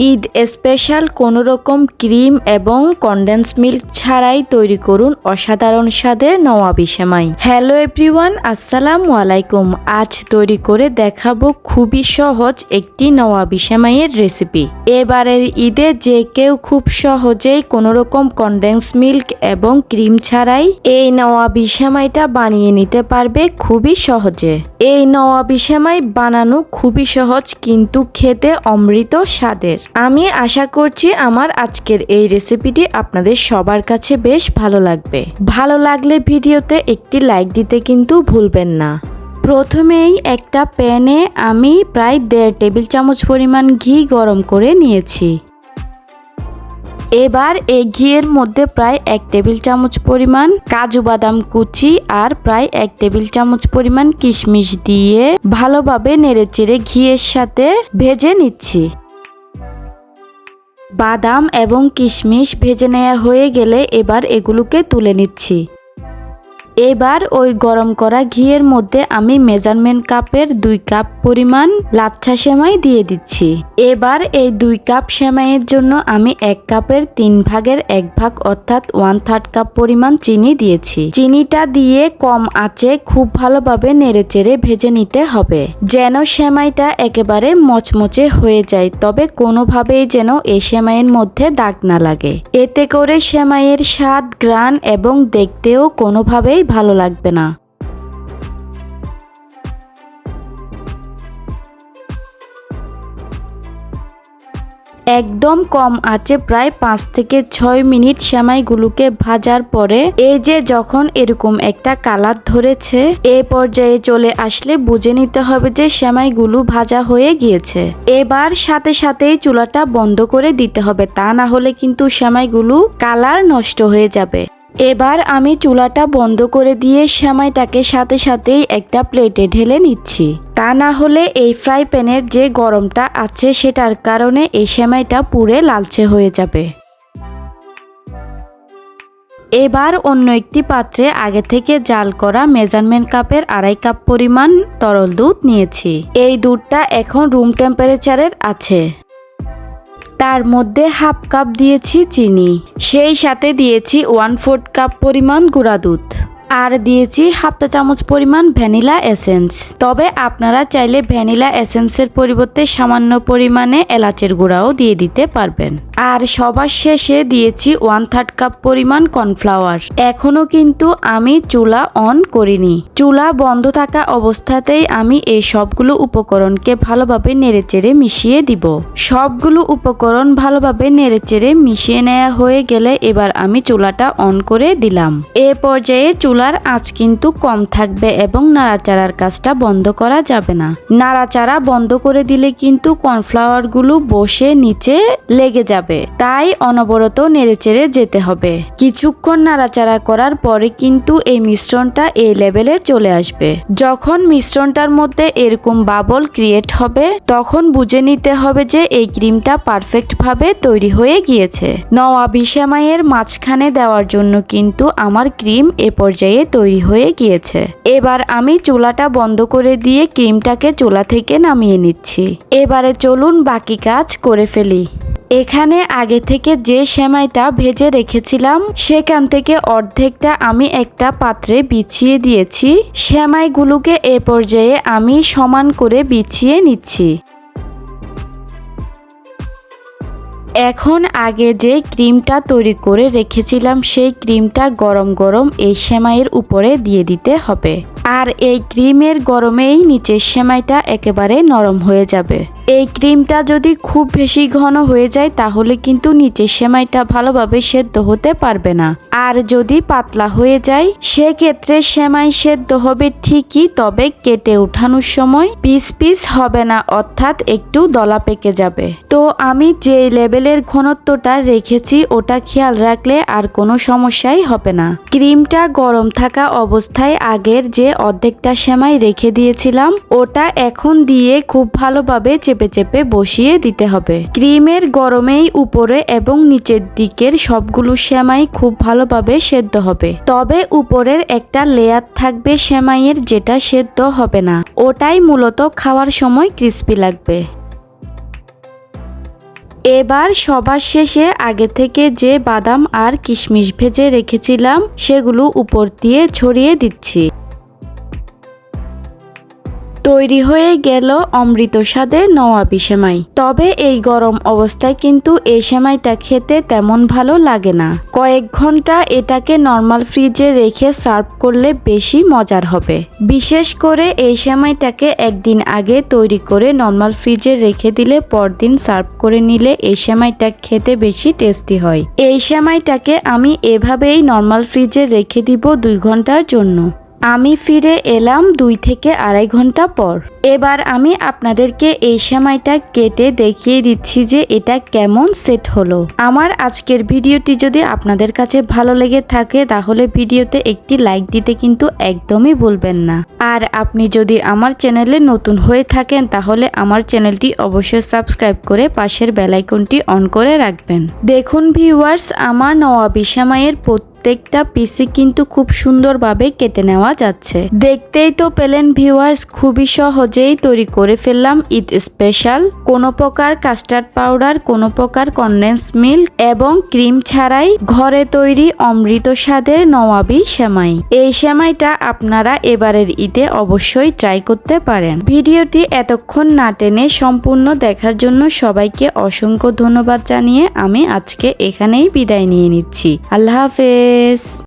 Eid special কোনো রকম cream এবং কন্ডেন্স মিল্ক ছাড়াই তৈরি করুন অসাধারণ স্বাদের নওয়াবি সেমাই হ্যালো এভরিওয়ান আসসালামু আলাইকুম। আজ তৈরি করে দেখাবো খুবই সহজ একটি নওয়াবি সেমাইয়ের রেসিপি এবারের ঈদে যে কেউ খুব সহজেই কোনো রকম কন্ডেন্স মিল্ক এবং ক্রিম ছাড়াই এই নওয়াবি সেমাইটা বানিয়ে নিতে পারবে খুবই সহজে। এই নওয়াবি সেমাই বানানো খুবই সহজ কিন্তু খেতে অমৃত স্বাদের। আমি আশা করছি আমার আজকের এই রেসিপিটি আপনাদের সবার কাছে বেশ ভালো লাগবে। ভালো লাগলে ভিডিওতে একটি লাইক দিতে কিন্তু ভুলবেন না। প্রথমেই একটা প্যানে আমি প্রায় দেড় টেবিল চামচ পরিমাণ ঘি গরম করে নিয়েছি। এবার এই ঘিয়ের মধ্যে প্রায় এক টেবিল চামচ পরিমাণ কাজু বাদাম কুচি আর প্রায় এক টেবিল চামচ পরিমাণ কিশমিশ দিয়ে ভালোভাবে নেড়েচেড়ে ঘিয়ের সাথে ভেজে নিচ্ছি। বাদাম এবং কিশমিশ ভেজে নেওয়া হয়ে গেলে এবার এগুলোকে তুলে নিচ্ছি। এবার ওই গরম করা ঘিয়ের মধ্যে আমি মেজারমেন্ট কাপের দুই কাপ পরিমাণ লাচ্ছা সেমাই দিয়ে দিচ্ছি। এবার এই দুই কাপ সেমাইয়ের জন্য আমি এক কাপের তিন ভাগের এক ভাগ অর্থাৎ ওয়ান থার্ড কাপ পরিমাণ চিনি দিয়েছি। চিনিটা দিয়ে কম আঁচে খুব ভালোভাবে নেড়েচেড়ে ভেজে নিতে হবে। যেন সেমাইটা একেবারে মচমচে হয়ে যায়, তবে কোনোভাবেই যেন এই সেমাইয়ের মধ্যে দাগ না লাগে। এতে করে সেমাইয়ের স্বাদ গ্রান এবং দেখতেও কোনোভাবেই ভালো লাগবে না। একদম কম আছে প্রায় পাঁচ থেকে ছয় মিনিট সেমাইগুলোকে ভাজার পরে এই যে যখন এরকম একটা কালার ধরেছে, এ পর্যায়ে চলে আসলে বুঝে নিতে হবে যে সেমাইগুলো ভাজা হয়ে গিয়েছে। এবার সাথে সাথেই চুলাটা বন্ধ করে দিতে হবে, তা না হলে কিন্তু সেমাইগুলো কালার নষ্ট হয়ে যাবে। এবার আমি চুলাটা বন্ধ করে দিয়ে সেমাইটাকে সাথে সাথেই একটা প্লেটে ঢেলে নিচ্ছি। তা না হলে এই ফ্রাই প্যানের যে গরমটা আছে সেটার কারণে এই সেমাইটা পুড়ে লালচে হয়ে যাবে। এবার অন্য একটি পাত্রে আগে থেকে জাল করা মেজারমেন্ট কাপের আড়াই কাপ পরিমাণ তরল দুধ নিয়েছি। এই দুধটা এখন রুম টেম্পারেচারের আছে। তার মধ্যে হাফ কাপ দিয়েছি চিনি। সেই সাথে দিয়েছি ওয়ান ফোর্থ কাপ পরিমাণ গুঁড়া দুধ। আর দিয়েছি হাফ চা চামচ পরিমাণ ভ্যানিলা এসেন্স। তবে আপনারা চাইলে ভ্যানিলা এসেন্সের পরিবর্তে সামান্য পরিমাণে এলাচের গুঁড়াও দিয়ে দিতে পারবেন। আর সবার শেষে দিয়েছি ওয়ান থার্ড কাপ পরিমাণ কর্নফ্লাওয়ার। এখনও কিন্তু আমি চুলা অন করিনি। চুলা বন্ধ থাকা অবস্থাতেই আমি এই সবগুলো উপকরণকে ভালোভাবে নেড়েচেড়ে মিশিয়ে দিব। সবগুলো উপকরণ ভালোভাবে নেড়েচেড়ে মিশিয়ে নেওয়া হয়ে গেলে এবার আমি চুলাটা অন করে দিলাম। এ পর্যায়ে চুলার আঁচ কিন্তু কম থাকবে এবং নাড়াচাড়ার কাজটা বন্ধ করা যাবে না। নাড়াচাড়া বন্ধ করে দিলে কিন্তু কর্নফ্লাওয়ারগুলো বসে নিচে লেগে যাবে। তাই অনবরত নেড়েচেড়ে যেতে হবে। কিছুক্ষণ নাড়াচাড়া করার পরে কিন্তু এই মিশ্রণটা এই লেভেলে চলে আসবে। যখন মিশ্রণটার মধ্যে এরকম বাবল ক্রিয়েট হবে, তখন বুঝে নিতে হবে যে এই ক্রিমটা পারফেক্ট ভাবে তৈরি হয়ে গিয়েছে। নওয়াবি সেমাইয়ের মাঝখানে দেওয়ার জন্য কিন্তু আমার ক্রিম এ পর্যায়ে তৈরি হয়ে গিয়েছে। এবার আমি চুলাটা বন্ধ করে দিয়ে ক্রিমটাকে চুলা থেকে নামিয়ে নিচ্ছি। এবারে চলুন বাকি কাজ করে ফেলি। এখানে আগে থেকে যে সেমাইটা ভেজে রেখেছিলাম, সেখান থেকে অর্ধেকটা আমি একটা পাত্রে বিছিয়ে দিয়েছি। সেমাইগুলোকে এ পর্যায়ে আমি সমান করে বিছিয়ে নিচ্ছি। এখন আগে যে ক্রিমটা তৈরি করে রেখেছিলাম, সেই ক্রিমটা গরম গরম এই সেমাইয়ের উপরে দিয়ে দিতে হবে। আর এই ক্রিমের গরমেই নিচের সেমাইটা একেবারে নরম হয়ে যাবে। এই ক্রিমটা যদি খুব বেশি ঘন হয়ে যায়, তাহলে কিন্তু নিচের সেমাইটা ভালোভাবে সেদ্ধ হতে পারবে না। আর যদি পাতলা হয়ে যায়, সেক্ষেত্রে সেমাই সেদ্ধ হবে ঠিকই, তবে কেটে ওঠানোর সময় পিস পিস হবে না, অর্থাৎ একটু দলা পেকে যাবে। তো আমি যে লেভেলের ঘনত্বটা রেখেছি, ওটা খেয়াল রাখলে আর কোনো সমস্যাই হবে না। ক্রিমটা গরম থাকা অবস্থায় আগের যে অর্ধেকটা সেমাই রেখে দিয়েছিলাম। ওটা এখন দিয়ে খুব ভালোভাবে চেপে চেপে বসিয়ে দিতে হবে। ক্রিমের গরমেই উপরে এবং নিচের দিকের সবগুলো সেমাই খুব ভালোভাবে সেদ্ধ হবে। তবে উপরের একটা লেয়ার থাকবে সেমাইয়ের যেটা সেদ্ধ হবে না। ওটাই মূলত খাওয়ার সময় ক্রিস্পি লাগবে। এবার সবার শেষে আগে থেকে যে বাদাম আর কিশমিশ ভেজে রেখেছিলাম, সেগুলো উপর দিয়ে ছড়িয়ে দিচ্ছি। তৈরি হয়ে গেল অমৃত স্বাদে নওয়াবি সেমাই। তবে এই গরম অবস্থায় কিন্তু এই সেমাইটা খেতে তেমন ভালো লাগে না। কয়েক ঘণ্টা এটাকে নর্মাল ফ্রিজে রেখে সার্ভ করলে বেশি মজার হবে। বিশেষ করে এই সেমাইটাকে একদিন আগে তৈরি করে নর্মাল ফ্রিজে রেখে দিলে পরদিন সার্ভ করে নিলে এই সেমাইটা খেতে বেশি টেস্টি হয়। এই সেমাইটাকে আমি এভাবেই নর্মাল ফ্রিজে রেখে দিব দুই ঘণ্টার জন্য। আমি ফিরে এলাম দুই থেকে আড়াই ঘণ্টা পর। এবার আমি আপনাদেরকে এই সেমাইটা কেটে দেখিয়ে দিচ্ছি যে এটা কেমন সেট হলো। আমার আজকের ভিডিওটি যদি আপনাদের কাছে ভালো লেগে থাকে, তাহলে ভিডিওতে একটি লাইক দিতে কিন্তু একদমই ভুলবেন না। আর আপনি যদি আমার চ্যানেলে নতুন হয়ে থাকেন, তাহলে আমার চ্যানেলটি অবশ্যই সাবস্ক্রাইব করে পাশের বেলাইকনটি অন করে রাখবেন। দেখুন ভিউয়ার্স, আমার নওয়াবি সেমাইয়ের প্রত্যেকটা পিসি কিন্তু খুব সুন্দরভাবে কেটে নেওয়া যাচ্ছে। দেখতেই তো পেলেন ভিউয়ার্স, খুবই সহজেই তৈরি করে ফেললাম ঈদ স্পেশাল। কোনো প্রকার কাস্টার্ড পাউডার, কোনো প্রকার কনডেন্স মিল্ক এবং ক্রিম ছাড়াই ঘরে তৈরি অমৃত স্বাদের নওয়াবি সেমাই। এই সেমাইটা আপনারা এবারের ঈদে অবশ্যই ট্রাই করতে পারেন। ভিডিওটি এতক্ষণ না টেনে সম্পূর্ণ দেখার জন্য সবাইকে অসংখ্য ধন্যবাদ জানিয়ে আমি আজকে এখানেই বিদায় নিয়ে নিচ্ছি। আল্লাহ হাফেজ